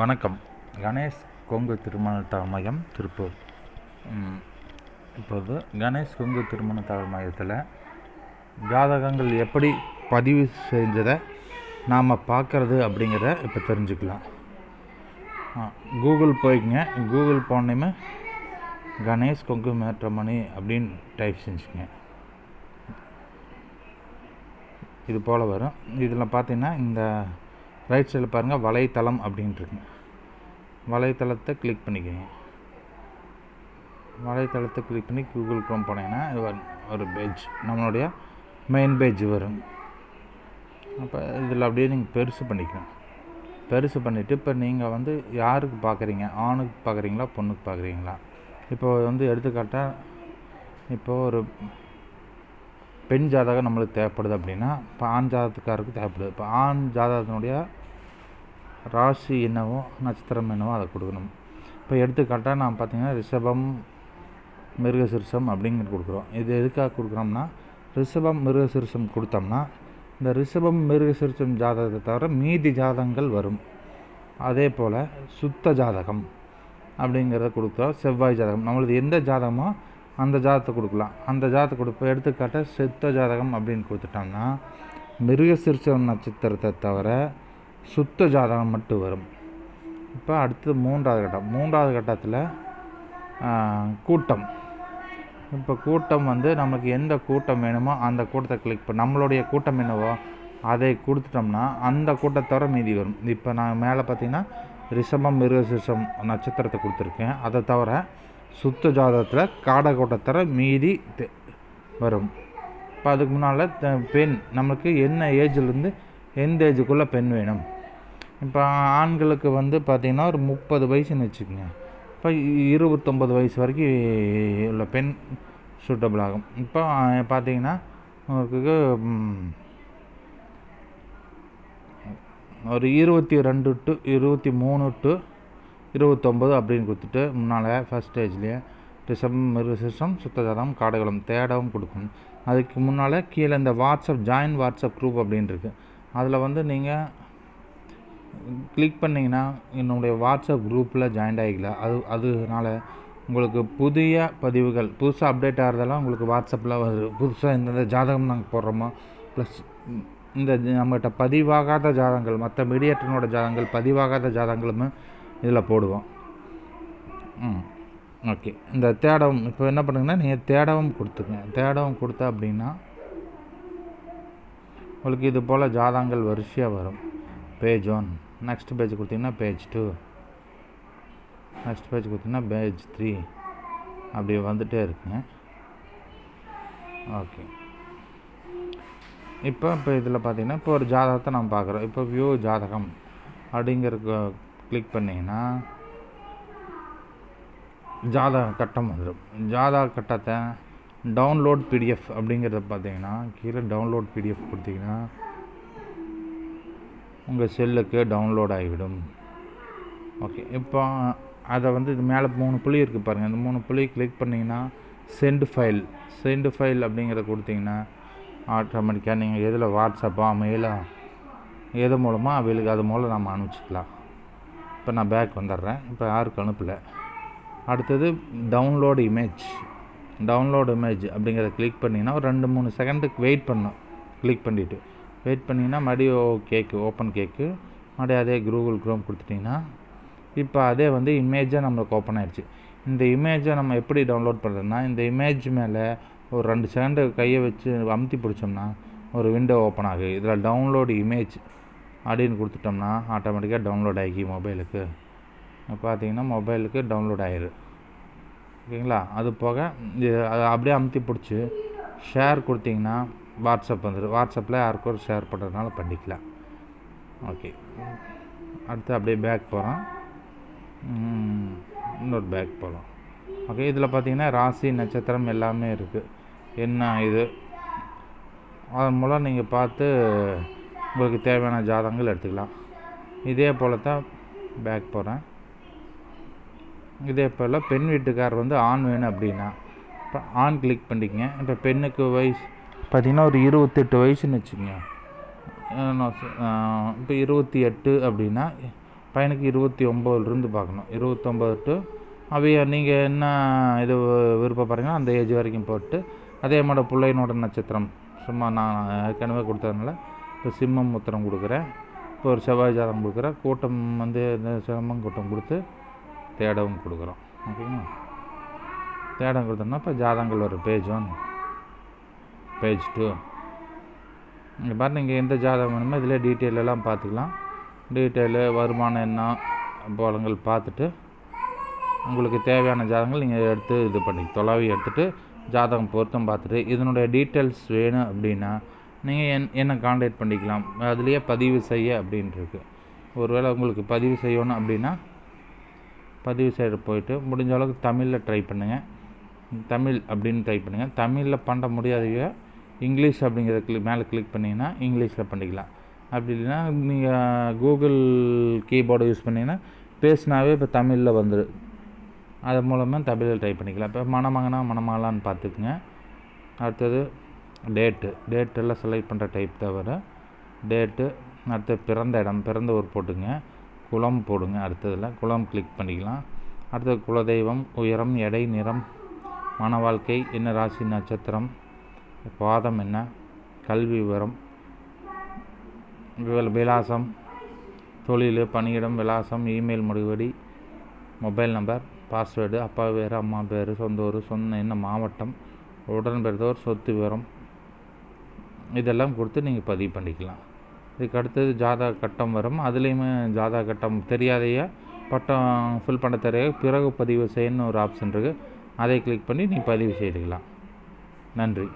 வணக்கம். கணேஷ் கொங்கு திருமண தகவல் மையம் திருப்பூர் இப்போது கணேஷ் கொங்கு திருமண மையத்தில் ஜாதகங்கள் எப்படி பதிவு செஞ்சதை நாம் பார்க்குறது அப்படிங்கிறத இப்போ தெரிஞ்சுக்கலாம். கூகுள் போய்க்குங்க. கூகுள் போனேமே கணேஷ் கொங்கு மேட்ரமணி அப்படின்னு டைப் செஞ்சுங்க இது போல் வரும். இதில் பார்த்திங்கன்னா இந்த ரைட் சைடில் பாருங்கள் வலைத்தளம் அப்படின்ட்டுருக்கு. வலைத்தளத்தை கிளிக் பண்ணிக்கோங்க. வலைத்தளத்தை கிளிக் பண்ணி கூகுள் க்ரோம் போனீங்கன்னா இது ஒரு பேஜ் நம்மளுடைய மெயின் பேஜ் வரும். அப்போ இதில் அப்படியே நீங்கள் பெருசு பண்ணிக்கணும் பெருசு பண்ணிவிட்டு இப்போ நீங்கள் வந்து யாருக்கு பார்க்குறீங்க ஆணுக்கு பார்க்குறீங்களா பொண்ணுக்கு பார்க்குறீங்களா இப்போ வந்து எடுத்துக்காட்டாக இப்போ ஒரு பெண் ஜாதகம் நம்மளுக்கு தேவைப்படுது அப்படின்னா இப்போ ஆண் ஜாதகத்துக்காருக்கு தேவைப்படுது. இப்போ ஆண் ஜாதகத்தினுடைய ராசி என்னவோ நட்சத்திரம் என்னவோ அதை கொடுக்கணும். இப்போ எடுத்துக்காட்டாக நான் பார்த்தீங்கன்னா ரிஷபம் மிருகசிருஷம் அப்படிங்கிறது கொடுக்குறோம். இது எதுக்காக கொடுக்குறோம்னா ரிஷபம் மிருகசிருஷம் கொடுத்தோம்னா இந்த ரிஷபம் மிருகசிருஷம் ஜாதகத்தை தவிர மீதி ஜாதகங்கள் வரும். அதே போல் சுத்த ஜாதகம் அப்படிங்கிறத கொடுத்தா செவ்வாய் ஜாதகம். நம்மளது எந்த ஜாதகமோ அந்த ஜாதகத்தை கொடுக்கலாம். அந்த ஜாதகத்தை கொடுப்ப எடுத்துக்காட்ட சித்த ஜாதகம் அப்படின்னு கொடுத்துட்டோம்னா மிருகசிருஷம் நட்சத்திரத்தை தவிர சுத்த ஜாதகம் மட்டும் வரும். இப்போ அடுத்தது மூன்றாவது கட்டம். மூன்றாவது கட்டத்தில் கூட்டம். இப்போ கூட்டம் வந்து நமக்கு எந்த கூட்டம் வேணுமோ அந்த கூட்டத்தை கிளிக் பண்ண நம்மளுடைய கூட்டம் என்னவோ அதை கொடுத்துட்டோம்னா அந்த கூட்டத்தோட மீதி வரும். இப்போ நான் மேலே பார்த்தீங்கன்னா ரிஷபம் மிருகசிருஷம் நட்சத்திரத்தை கொடுத்துருக்கேன். அதை தவிர சுத்த ஜாதகத்தில் காடை கூட்டத்தர மீதி தெ- வரும். இப்போ அதுக்கு முன்னால் பெண் நம்மளுக்கு என்ன ஏஜ்லேருந்து எந்த ஏஜுக்குள்ளே பெண் வேணும்? இப்போ ஆண்களுக்கு வந்து பார்த்திங்கன்னா ஒரு முப்பது வயசுன்னு வச்சுக்கோங்க. இப்போ இருபத்தொம்பது வயசு வரைக்கும் உள்ள பெண் சூட்டபிள் ஆகும். இப்போ பார்த்தீங்கன்னா உங்களுக்கு ஒரு இருபத்தி ரெண்டு டு இருபத்தி மூணு டு இருபத்தொம்பது அப்படின்னு கொடுத்துட்டு முன்னால் ஃபஸ்ட் ஸ்டேஜ்லேயே டிசம்பர் மிருகசிஷம் சுத்தஜாதம் காடுகளம் தேடவும் கொடுக்கணும் அதுக்கு முன்னால் கீழே இந்த வாட்ஸ்அப் ஜாயின் வாட்ஸ்அப் குரூப் அப்படின்னு இருக்குது அதில் வந்து நீங்கள் கிளிக் பண்ணிங்கன்னா என்னுடைய வாட்ஸ்அப் குரூப்பில் ஜாயின் ஆகிக்கலாம் அது அதனால் உங்களுக்கு புதிய பதிவுகள் புதுசாக அப்டேட் ஆகிறதெல்லாம் உங்களுக்கு வாட்ஸ்அப்பில் வருது புதுசாக இந்தந்த ஜாதகம் நாங்கள் போடுறோமோ ப்ளஸ் இந்த நம்மகிட்ட பதிவாகாத ஜாதகங்கள் மற்ற மீடியேட்டனோட ஜாதகங்கள் பதிவாகாத ஜாதகங்களுமே இதில் போடுவோம். ம் ஓகே. இந்த தேடவும் இப்போ என்ன பண்ணுங்கன்னா நீங்கள் தேடவும் கொடுத்துங்க தேடவும் கொடுத்தா அப்படின்னா உங்களுக்கு இது போல் ஜாதகங்கள் வரிசையாக வரும். பேஜ் ஒன் நெக்ஸ்ட் பேஜ் கொடுத்தீங்கன்னா பேஜ் டூ நெக்ஸ்ட் பேஜ் கொடுத்தீங்கன்னா பேஜ் த்ரீ அப்படி வந்துகிட்டே இருக்குங்க. ஓகே. இப்போ இப்போ இதில் பார்த்தீங்கன்னா இப்போ ஒரு ஜாதகத்தை நம்ம பார்க்குறோம். இப்போ வியூ ஜாதகம் அப்படிங்கிற கிளிக் பண்ணிங்கன்னா ஜாதக கட்டம் வந்துடும். ஜாதக கட்டத்தை டவுன்லோட் பிடிஎஃப் அப்படிங்கிறத பார்த்தீங்கன்னா கீழே டவுன்லோட் பிடிஎஃப் கொடுத்தீங்கன்னா உங்கள் செல்லுக்கு டவுன்லோட் ஆகிவிடும். ஓகே இப்போ அதை வந்து இது மேலே மூணு புள்ளி இருக்குது பாருங்கள் இந்த மூணு புள்ளி கிளிக் பண்ணிங்கன்னா சென்ட் ஃபைல் சென்ட் ஃபைல் அப்படிங்கிறத கொடுத்தீங்கன்னா ஆட்டோமேட்டிக்காக நீங்கள் எதில் வாட்ஸ்அப்பா மெயிலாக எது மூலமாக அவளுக்கு அது மூலம் நம்ம அனுப்பிச்சிக்கலாம். இப்போ நான் பேக் வந்துடுறேன். இப்போ யாருக்கு அனுப்பலை. அடுத்தது டவுன்லோடு இமேஜ் டவுன்லோடு இமேஜ் அப்படிங்கிறத கிளிக் பண்ணிங்கன்னா ஒரு ரெண்டு மூணு செகண்டுக்கு வெயிட் பண்ணும் கிளிக் பண்ணிவிட்டு வெயிட் பண்ணிங்கன்னா மறுபடியும் கேக்கு ஓப்பன் கேக்கு மறுபடியும் அதே கூகுள் க்ரோம் கொடுத்துட்டிங்கன்னா இப்போ அதே வந்து இமேஜாக நம்மளுக்கு ஓப்பன் ஆகிடுச்சு இந்த இமேஜை நம்ம எப்படி டவுன்லோட் பண்ணுறதுன்னா இந்த இமேஜ் மேலே ஒரு ரெண்டு செகண்டு கையை வச்சு அமுத்தி பிடிச்சோம்னா ஒரு விண்டோ ஓப்பன் ஆகுது. இதில் டவுன்லோடு இமேஜ் அப்படின்னு கொடுத்துட்டோம்னா ஆட்டோமேட்டிக்காக டவுன்லோட் ஆகி மொபைலுக்கு பார்த்தீங்கன்னா மொபைலுக்கு டவுன்லோட் ஆயிரு. ஓகேங்களா? அது போக இது அப்படியே அமுத்தி பிடிச்சி ஷேர் கொடுத்தீங்கன்னா வாட்ஸ்அப் வந்துடும் வாட்ஸ்அப்பில் யாருக்கும் ஒரு ஷேர் பண்ணுறதுனால பண்ணிக்கலாம். ஓகே. அடுத்து அப்படியே பேக் போகிறோம் இன்னொரு பேக் போகலாம் ஓகே இதில் பார்த்தீங்கன்னா ராசி நட்சத்திரம் எல்லாமே இருக்குது என்ன இது? அதன் மூலம் நீங்கள் பார்த்து உங்களுக்கு தேவையான ஜாதகங்கள் எடுத்துக்கலாம். இதே போல் தான் பேக் போகிறேன் இதே போல் பெண் வீட்டுக்கார் வந்து ஆண் வேணும் அப்படின்னா இப்போ ஆண் கிளிக் பண்ணிக்கங்க. இப்போ பெண்ணுக்கு வயசு பார்த்தீங்கன்னா ஒரு இருபத்தெட்டு வயசுன்னு வச்சுக்கோங்க. இப்போ இருபத்தி எட்டு அப்படின்னா பையனுக்கு இருபத்தி ஒம்போதுலேருந்து பார்க்கணும். இருபத்தொம்போது டு அவைய நீங்கள் என்ன இது விருப்பப்படுறீங்களோ அந்த ஏஜ் வரைக்கும் போட்டு அதே மாதிரி பிள்ளையினோட நட்சத்திரம் சும்மா நான் ஏற்கனவே கொடுத்ததுனால இப்போ சிம்மம் உத்தரம் கொடுக்குறேன் இப்போ ஒரு செவ்வாய் ஜாதகம் கொடுக்குறேன் கூட்டம் வந்து இந்த சிம்மம் கூட்டம் கொடுத்து தேடவும் கொடுக்குறோம். ஓகேங்களா? தேடம் கொடுத்தோம்னா இப்போ ஜாதகங்கள் ஒரு பேஜ் ஒன் பேஜ் டூ இங்கே பாருங்கள் நீங்கள் எந்த ஜாதகம் வேணுமோ இதில் டீட்டெயில் எல்லாம் பார்த்துக்கலாம். டீட்டெயிலு வருமானம் என்ன பலங்கள் பார்த்துட்டு உங்களுக்கு தேவையான ஜாதகங்கள் நீங்கள் எடுத்து இது பண்ணி தொலைவி எடுத்துகிட்டு ஜாதகம் பொருத்தம் பார்த்துட்டு இதனுடைய டீட்டெயில்ஸ் வேணும் அப்படின்னா நீங்கள் என் என்னை காண்டாக்ட் பண்ணிக்கலாம். அதுலேயே பதிவு செய்ய அப்படின்ட்டுருக்கு ஒருவேளை உங்களுக்கு பதிவு செய்யணும் அப்படின்னா பதிவு செய்ய போயிட்டு முடிஞ்ச அளவுக்கு தமிழில் ட்ரை பண்ணுங்கள் தமிழ் அப்படின்னு ட்ரை பண்ணுங்கள் தமிழில் பண்ண முடியாதவங்க இங்கிலீஷ் அப்படிங்கிறத கிளிக் மேலே கிளிக் பண்ணிங்கன்னா இங்கிலீஷில் பண்ணிக்கலாம். அப்படி இல்லைன்னா நீங்கள் கூகுள் கீபோர்டு யூஸ் பண்ணிங்கன்னா பேசினாவே இப்போ தமிழில் வந்துடும் அது மூலமாக தமிழில் ட்ரை பண்ணிக்கலாம். இப்போ மணமகனா மணமகளான்னு பார்த்துக்குங்க. அடுத்தது டேட்டு டேட்டெல்லாம் செலக்ட் பண்ணுற டைப் தவிர டேட்டு அடுத்து பிறந்த இடம் பிறந்த ஊர் போட்டுங்க. குளம் போடுங்க அடுத்ததில். குலம் கிளிக் பண்ணிக்கலாம். அடுத்தது குலதெய்வம் உயரம் எடை நிறம் மன வாழ்க்கை என்ன ராசி நட்சத்திரம் பாதம் என்ன கல்வி விவரம் விலாசம் தொழில் பணியிடம் விலாசம் இமெயில் முடிவடி மொபைல் நம்பர் பாஸ்வேர்டு அப்பா பேர் அம்மா பேர் சொந்த ஊர் சொந்த என்ன மாவட்டம் உடன் சொத்து விவரம் இதெல்லாம் கொடுத்து நீங்கள் பதிவு பண்ணிக்கலாம். இதுக்கு அடுத்தது ஜாதக கட்டம் வரும். அதுலேயுமே ஜாதக கட்டம் தெரியாதைய பட்டம் ஃபில் பண்ண தெரியாது பிறகு பதிவு செய்யணும்னு ஒரு ஆப்ஷன் இருக்குது அதை கிளிக் பண்ணி நீ பதிவு செய்துக்கலாம். நன்றி.